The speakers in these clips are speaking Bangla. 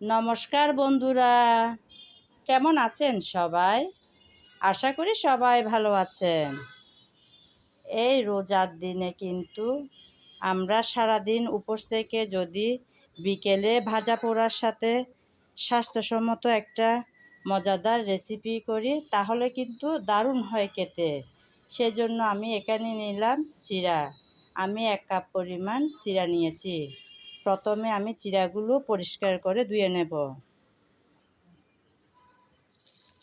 নমস্কার বন্ধুরা। কেমন আছেন সবাই? আশা করি সবাই ভালো আছেন। এই রোজার দিনে কিন্তু আমরা সারাদিন উপোস থেকে যদি বিকেলে ভাজা পোড়ার সাথে স্বাস্থ্যসম্মত একটা মজাদার রেসিপি করি, তাহলে কিন্তু দারুণ হয় খেতে। সেজন্য আমি এখানে নিলাম চিরা। আমি এক কাপ পরিমাণ চিরা নিয়েছি। প্রথমে আমি চিরাগুলো পরিষ্কার করে ধুয়ে নেব।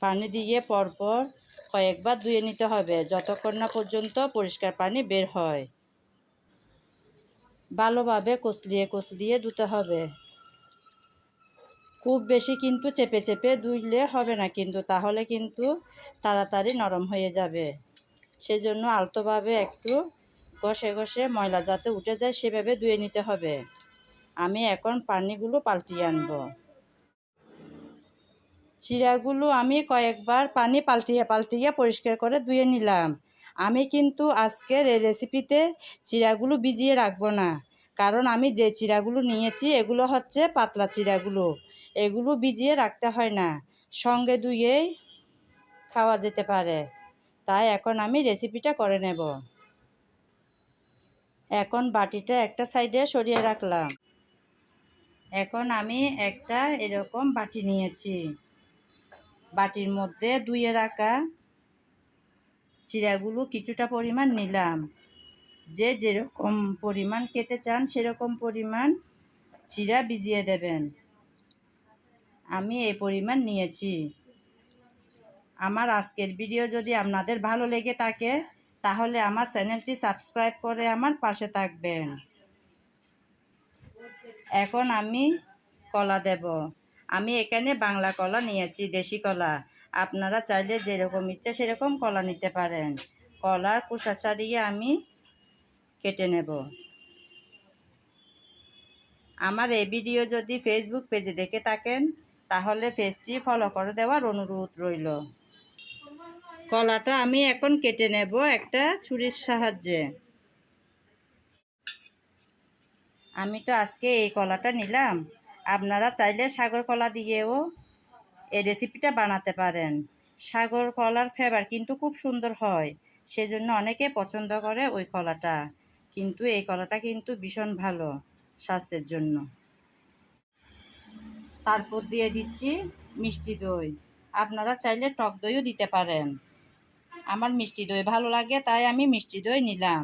পানি দিয়ে পরপর কয়েকবার ধুয়ে নিতে হবে, যতক্ষণ না পর্যন্ত পরিষ্কার পানি বের হয়। ভালোভাবে কচলিয়ে কচলিয়ে ধুতে হবে। খুব বেশি কিন্তু চেপে চেপে ধুইলে হবে না, কিন্তু তাহলে কিন্তু তাড়াতাড়ি নরম হয়ে যাবে। সেজন্য আলতোভাবে একটু ঘষে ঘষে ময়লা যাতে উঠে যায় সেভাবে ধুয়ে নিতে হবে। আমি এখন পানিগুলো পাল্টিয়ে আনব। চিরাগুলো আমি কয়েকবার পানি পাল্টিয়ে পাল্টিয়ে পরিষ্কার করে ধুয়ে নিলাম। আমি কিন্তু আজকের এই রেসিপিতে চিরাগুলো ভিজিয়ে রাখব না, কারণ আমি যে চিরাগুলো নিয়েছি এগুলো হচ্ছে পাতলা চিরাগুলো, এগুলো ভিজিয়ে রাখতে হয় না, সঙ্গে ধুয়েই খাওয়া যেতে পারে। তাই এখন আমি রেসিপিটা করে নেব। এখন বাটিটা একটা সাইডে সরিয়ে রাখলাম। এখন আমি একটা এরকম বাটি নিয়েছি। বাটির মধ্যে ধুয়ে রাখা চিরাগুলো কিছুটা পরিমাণ নিলাম। যে যেরকম পরিমাণ খেতে চান সেরকম পরিমাণ চিরা ভিজিয়ে দেবেন। আমি এই পরিমাণ নিয়েছি। আমার আজকের ভিডিও যদি আপনাদের ভালো লেগে থাকে, তাহলে আমার চ্যানেলটি সাবস্ক্রাইব করে আমার পাশে থাকবেন। এখন আমি কলা দেব। আমি এখানে বাংলা কলা নিয়েছি, দেশি কলা। আপনারা চাইলে যেরকম ইচ্ছা সেরকম কলা নিতে পারেন। কলার কুসা ছাড়িয়ে আমি কেটে নেব। আমার এই ভিডিও যদি ফেসবুক পেজে দেখে থাকেন, তাহলে পেজটি ফলো করে দেওয়ার অনুরোধ রইল। কলাটা আমি এখন কেটে নেব একটা ছুরির সাহায্যে। আমি তো আজকে এই কলাটা নিলাম। আপনারা চাইলে সাগর কলা দিয়েও এই রেসিপিটা বানাতে পারেন। সাগর কলার ফ্লেভার কিন্তু খুব সুন্দর হয়, সেজন্য অনেকে পছন্দ করে ওই কলাটা। কিন্তু এই কলাটা কিন্তু ভীষণ ভালো স্বাস্থ্যের জন্য। তারপর দিয়ে দিচ্ছি মিষ্টি দই। আপনারা চাইলে টক দইও দিতে পারেন। আমার মিষ্টি দই ভালো লাগে, তাই আমি মিষ্টি দই নিলাম।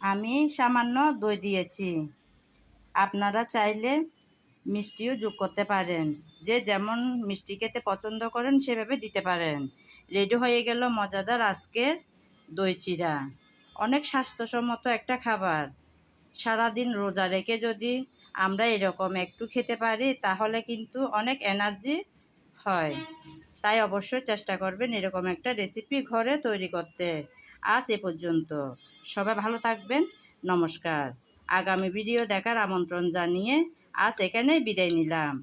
আমি সামান্য দই দিয়েছি। আপনারা চাইলে মিষ্টিও যোগ করতে পারেন। যে যেমন মিষ্টি খেতে পছন্দ করেন, সেভাবে দিতে পারেন। রেডি হয়ে গেল মজাদার আজকের দই চিরা অনেক স্বাস্থ্যসম্মত একটা খাবার। সারাদিন রোজা রেখে যদি আমরা এরকম একটু খেতে পারি, তাহলে কিন্তু অনেক এনার্জি হয়। তাই অবশ্যই চেষ্টা করবেন এরকম একটা রেসিপি ঘরে তৈরি করতে। আজ এ পর্যন্ত। সবাই ভালো থাকবেন। নমস্কার। আগামী ভিডিও দেখার আমন্ত্রণ জানিয়ে আজ এখানে বিদায় নিলাম।